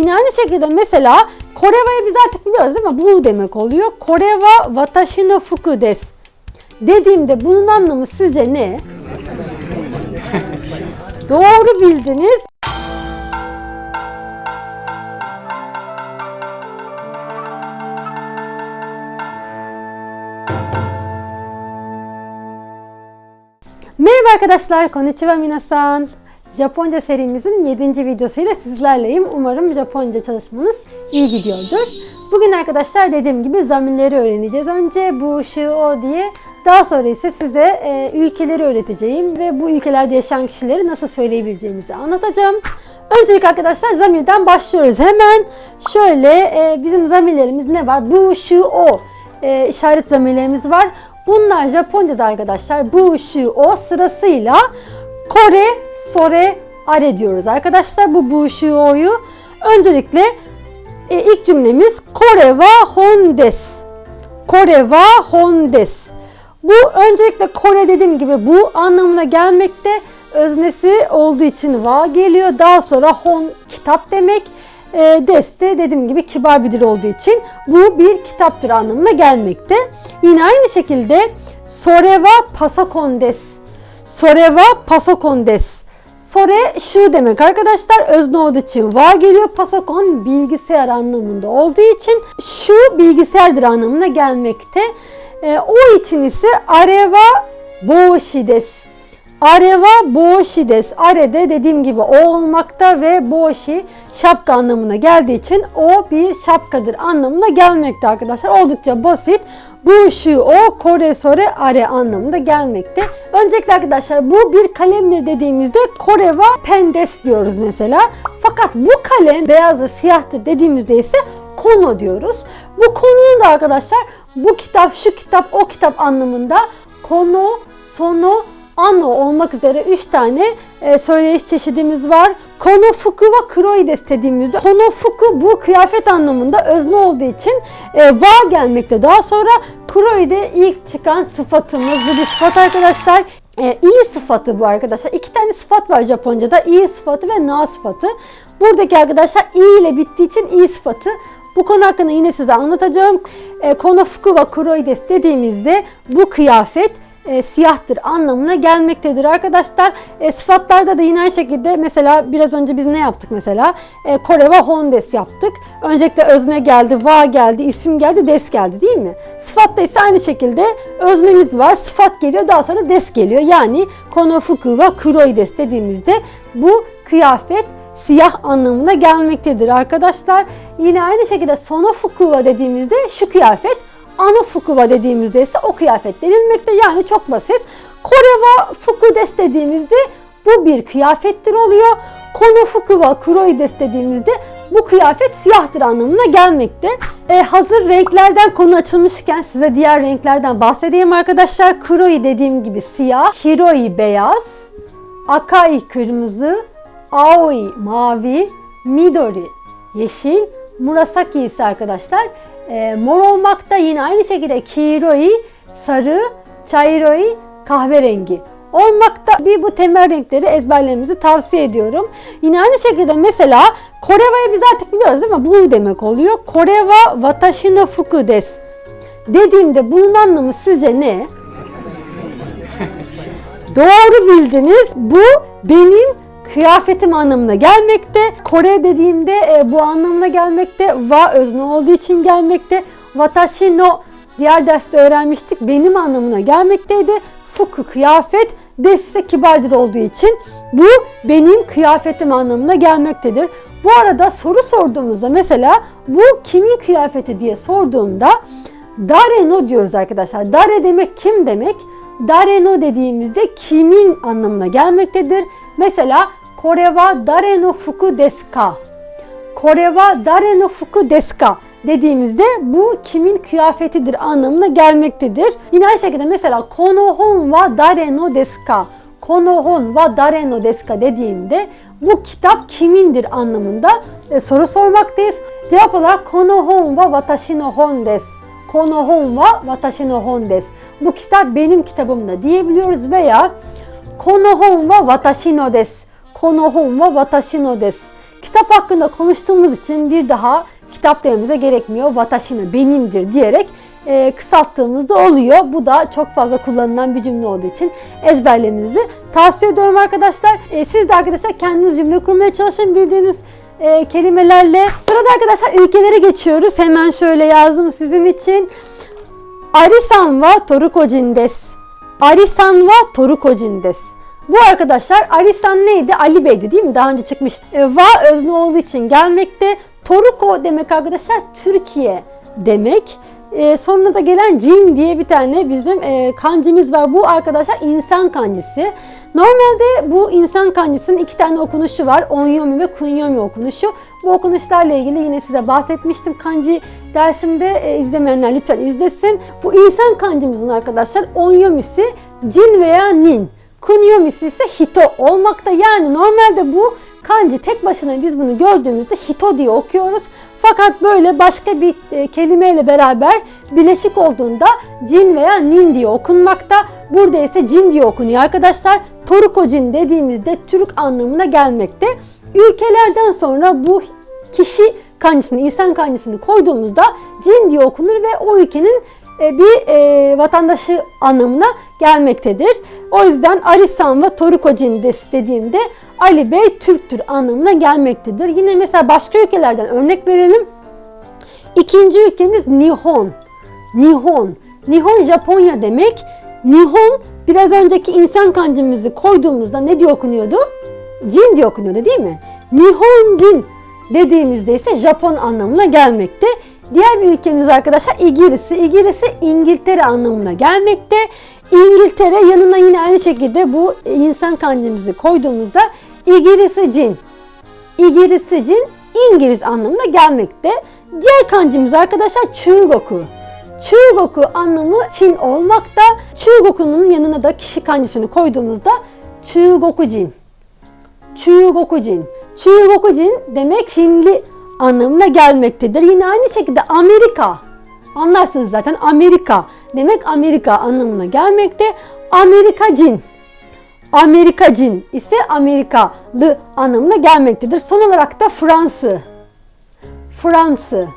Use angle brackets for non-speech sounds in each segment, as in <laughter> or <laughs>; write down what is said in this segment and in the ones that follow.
Yine aynı şekilde mesela Koreva'yı biz artık biliyoruz değil mi? Bu demek oluyor. Koreva watashi fuku desu. Dediğimde bunun anlamı sizce ne? <laughs> Doğru bildiniz. Merhaba arkadaşlar, konnichiwa minasan. Japonca serimizin 7. videosuyla sizlerleyim. Umarım Japonca çalışmanız iyi gidiyordur. Bugün arkadaşlar dediğim gibi zamirleri öğreneceğiz. Önce bu, şu, o diye daha sonra ise size e, ülkeleri öğreteceğim ve bu ülkelerde yaşayan kişileri nasıl söyleyebileceğimizi anlatacağım. Öncelik arkadaşlar zamirden başlıyoruz. Hemen şöyle e, bizim zamirlerimiz ne var? Bu, şu, o e, işaret zamirlerimiz var. Bunlar Japonca'da arkadaşlar bu, şu, o sırasıyla Kore, Sore, Are diyoruz arkadaşlar. Bu, bu, şu, o'yu. Öncelikle e, ilk cümlemiz Kore wa hon desu. Kore wa hon desu. Bu öncelikle Kore dediğim gibi bu anlamına gelmekte. Öznesi olduğu için wa geliyor. Daha sonra hon kitap demek. E, des de dediğim gibi kibar bir dil olduğu için bu bir kitaptır anlamına gelmekte. Yine aynı şekilde Soreva pasakon des. Soreva pasakon des. Sore şu demek arkadaşlar özne olduğu için va geliyor. Pasakon bilgisayar anlamında olduğu için şu bilgisayardır anlamına gelmekte. E, o için ise areva boşi des. Areva boşi des. Are de dediğim gibi o olmakta ve boşi şapka anlamına geldiği için o bir şapkadır anlamına gelmekte arkadaşlar. Oldukça basit. Bu, şu, o, kore, sore, are anlamında gelmekte. Öncelikle arkadaşlar bu bir kalemdir dediğimizde koreva pendes diyoruz mesela. Fakat bu kalem beyazdır, siyahtır dediğimizde ise kono diyoruz. Bu konunun da arkadaşlar bu kitap, şu kitap, o kitap anlamında kono, sono, ano olmak üzere 3 tane e, söyleyiş çeşidimiz var. Konofuku ve kroides dediğimizde konofuku bu kıyafet anlamında özne olduğu için e, va gelmekte. Daha sonra kroide ilk çıkan sıfatımız bu bir sıfat arkadaşlar. E, iyi sıfatı bu arkadaşlar. İki tane sıfat var Japonca'da. iyi sıfatı ve na sıfatı. Buradaki arkadaşlar i ile bittiği için iyi sıfatı. Bu konu hakkında yine size anlatacağım. E, konofuku ve kroides dediğimizde bu kıyafet e, siyahtır anlamına gelmektedir arkadaşlar. E, sıfatlarda da yine aynı şekilde mesela biraz önce biz ne yaptık mesela? E, Kore ve Hondes yaptık. Öncelikle özne geldi, va geldi, isim geldi, des geldi değil mi? Sıfatta ise aynı şekilde öznemiz var. Sıfat geliyor daha sonra des geliyor. Yani konofuku ve kuroides dediğimizde bu kıyafet siyah anlamına gelmektedir arkadaşlar. Yine aynı şekilde sonofukuva dediğimizde şu kıyafet ana fukuva dediğimizde ise o kıyafet denilmekte. Yani çok basit. Koreva fukudes dediğimizde bu bir kıyafettir oluyor. Kono fukuva kuroides dediğimizde bu kıyafet siyahtır anlamına gelmekte. Ee, hazır renklerden konu açılmışken size diğer renklerden bahsedeyim arkadaşlar. Kuroi dediğim gibi siyah, shiroi beyaz, akai kırmızı, aoi mavi, midori yeşil, murasaki ise arkadaşlar e, mor olmakta yine aynı şekilde kiroi, sarı, çayroi, kahverengi olmakta. Bir bu temel renkleri ezberlememizi tavsiye ediyorum. Yine aynı şekilde mesela Koreva'yı biz artık biliyoruz değil mi? Bu demek oluyor. Koreva watashi no fuku desu. Dediğimde bunun anlamı sizce ne? <laughs> Doğru bildiniz. Bu benim kıyafetim anlamına gelmekte. Kore dediğimde e, bu anlamına gelmekte. Wa özne olduğu için gelmekte. Watashi no diğer derste öğrenmiştik. Benim anlamına gelmekteydi. Fuku kıyafet. Des ise kibardır olduğu için bu benim kıyafetim anlamına gelmektedir. Bu arada soru sorduğumuzda mesela bu kimin kıyafeti diye sorduğumda Dare no diyoruz arkadaşlar. Dare demek kim demek? Dare no dediğimizde kimin anlamına gelmektedir. Mesela Kore wa dare no fuku desu ka? Kore wa dare no fuku desu ka? dediğimizde bu kimin kıyafetidir anlamına gelmektedir. Yine aynı şekilde mesela kono hon wa dare no desu? Kono hon wa dare no desu dediğimde bu kitap kimindir anlamında e, soru sormaktayız. Cevap olarak kono hon wa watashi no hon desu. Kono hon wa watashi no hon desu. Bu kitap benim kitabımda diyebiliyoruz veya kono hon wa watashi no desu. Kono hon wa watashi no desu. kitap hakkında konuştuğumuz için bir daha kitap dememize gerekmiyor. Watashi benimdir diyerek e, kısalttığımızda oluyor. Bu da çok fazla kullanılan bir cümle olduğu için ezberlemenizi tavsiye ediyorum arkadaşlar. E, siz de arkadaşlar kendiniz cümle kurmaya çalışın bildiğiniz e, kelimelerle. Sırada arkadaşlar ülkelere geçiyoruz. Hemen şöyle yazdım sizin için. Arisan wa Torukojin desu. Arisan wa Torukojin desu. Bu arkadaşlar Arisan neydi? Ali Bey'di değil mi? Daha önce çıkmıştı. E, va özne olduğu için gelmekte. Toruko demek arkadaşlar Türkiye demek. E, sonuna da gelen cin diye bir tane bizim e, kancımız var. Bu arkadaşlar insan kancısı. Normalde bu insan kancısının iki tane okunuşu var. Onyomi ve kunyomi okunuşu. Bu okunuşlarla ilgili yine size bahsetmiştim. Kanji dersimde e, izlemeyenler lütfen izlesin. Bu insan kancımızın arkadaşlar onyomisi cin veya nin. Kunyomisi ise hito olmakta. Yani normalde bu kanji tek başına biz bunu gördüğümüzde hito diye okuyoruz. Fakat böyle başka bir e, kelimeyle beraber bileşik olduğunda cin veya nin diye okunmakta. Burada ise cin diye okunuyor arkadaşlar. Toruko cin dediğimizde Türk anlamına gelmekte. Ülkelerden sonra bu kişi kanjisini, insan kanjisini koyduğumuzda cin diye okunur ve o ülkenin bir e, vatandaşı anlamına gelmektedir. O yüzden Arisan ve Toruko Cindes dediğimde Ali Bey Türktür anlamına gelmektedir. Yine mesela başka ülkelerden örnek verelim. İkinci ülkemiz Nihon. Nihon. Nihon Japonya demek. Nihon biraz önceki insan kancımızı koyduğumuzda ne diye okunuyordu? Cin diye okunuyordu değil mi? Nihon Cin dediğimizde ise Japon anlamına gelmekte. Diğer bir ülkemiz arkadaşlar İgilisi. İgilisi İngiltere anlamına gelmekte. İngiltere yanına yine aynı şekilde bu insan kancımızı koyduğumuzda İgilisi cin. İgilisi cin İngiliz anlamına gelmekte. Diğer kancımız arkadaşlar Chugoku. Chugoku anlamı Çin olmakta. Chugoku'nun yanına da kişi kancısını koyduğumuzda Chugokujin. Chugokujin. Chugokujin demek Çinli anlamına gelmektedir. Yine aynı şekilde Amerika. Anlarsınız zaten Amerika demek Amerika anlamına gelmekte. Amerikacin. Amerikacin ise Amerikalı anlamına gelmektedir. Son olarak da Fransı. Fransı.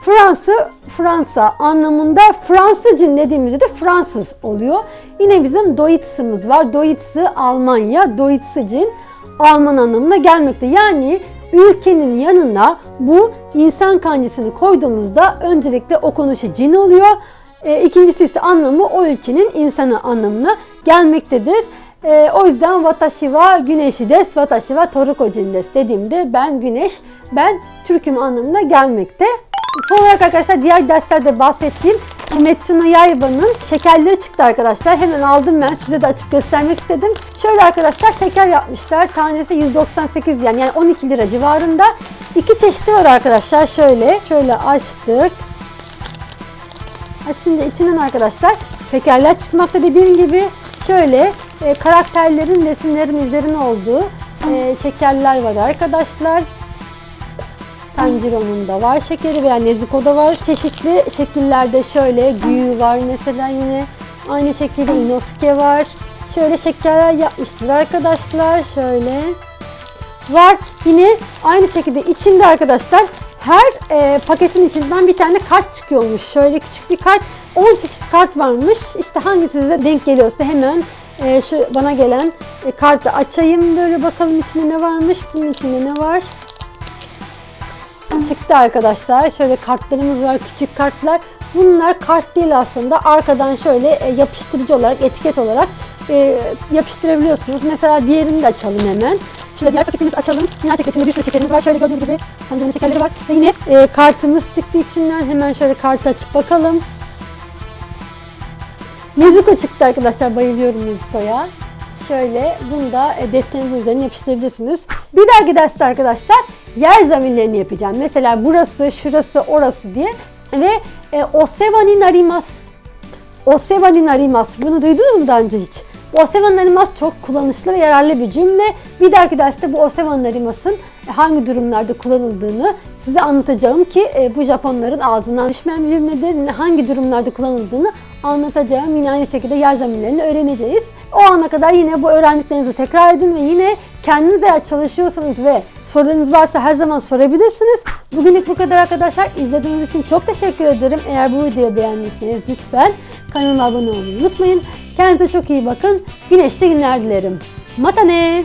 Fransa, Fransa anlamında Fransızcın dediğimizde de Fransız oluyor. Yine bizim Deutsch'ımız var. Deutsch'ı Almanya, Deutsch'cin Alman anlamına gelmekte. Yani ülkenin yanına bu insan kancısını koyduğumuzda öncelikle okunuşu cin oluyor. E, ikincisi ise anlamı o ülkenin insanı anlamına gelmektedir. E, o yüzden watashi wa güneşi des, watashi wa toruko jin des dediğimde ben güneş, ben Türk'üm anlamına gelmekte. Son olarak arkadaşlar diğer derslerde bahsettiğim Kimetsu no Yaiba'nın şekerleri çıktı arkadaşlar. Hemen aldım ben size de açıp göstermek istedim. Şöyle arkadaşlar şeker yapmışlar. Tanesi 198 yen yani 12 lira civarında. İki çeşidi var arkadaşlar. Şöyle şöyle açtık. Açınca içinden arkadaşlar şekerler çıkmakta dediğim gibi şöyle e, karakterlerin resimlerin üzerine olduğu e, şekerler var arkadaşlar. Tanjiro'nun da var şekeri veya Nezuko var. Çeşitli şekillerde şöyle Gyu var mesela yine. Aynı şekilde Inosuke var. Şöyle şekerler yapmışlar arkadaşlar. Şöyle var. Yine aynı şekilde içinde arkadaşlar her e, paketin içinden bir tane kart çıkıyormuş. Şöyle küçük bir kart. 10 çeşit kart varmış. İşte hangisi size denk geliyorsa hemen e, şu bana gelen e, kartı açayım. Böyle bakalım içinde ne varmış. Bunun içinde ne var? Çıktı arkadaşlar. Şöyle kartlarımız var, küçük kartlar. Bunlar kart değil aslında. Arkadan şöyle e, yapıştırıcı olarak, etiket olarak e, yapıştırabiliyorsunuz. Mesela diğerini de açalım hemen. Şöyle diğer paketimizi açalım. Yine şekilde içinde bir sürü şekerimiz var. Şöyle gördüğünüz gibi pancarın şekerleri var. Ve yine e, kartımız çıktı içinden. Hemen şöyle kartı açıp bakalım. Nezuko çıktı arkadaşlar. Bayılıyorum Nezuko'ya. Şöyle bunu da defterinizin üzerine yapıştırabilirsiniz. Bir dahaki derste arkadaşlar yer zamirlerini yapacağım. Mesela burası, şurası, orası diye. Ve e, osewa ni narimasu. Osewa ni narimasu. Bunu duydunuz mu daha önce hiç? Osewa ni narimasu çok kullanışlı ve yararlı bir cümle. Bir dahaki derste bu osewa ni narimasu'nun hangi durumlarda kullanıldığını size anlatacağım ki e, bu Japonların ağzından düşmeyen bir cümledir. Hangi durumlarda kullanıldığını anlatacağım. Yine aynı şekilde yer zamirlerini öğreneceğiz. O ana kadar yine bu öğrendiklerinizi tekrar edin ve yine kendiniz eğer çalışıyorsanız ve sorularınız varsa her zaman sorabilirsiniz. Bugünlük bu kadar arkadaşlar. İzlediğiniz için çok teşekkür ederim. Eğer bu videoyu beğendiyseniz lütfen kanalıma abone olmayı unutmayın. Kendinize çok iyi bakın. Güneşli günler dilerim. Matane!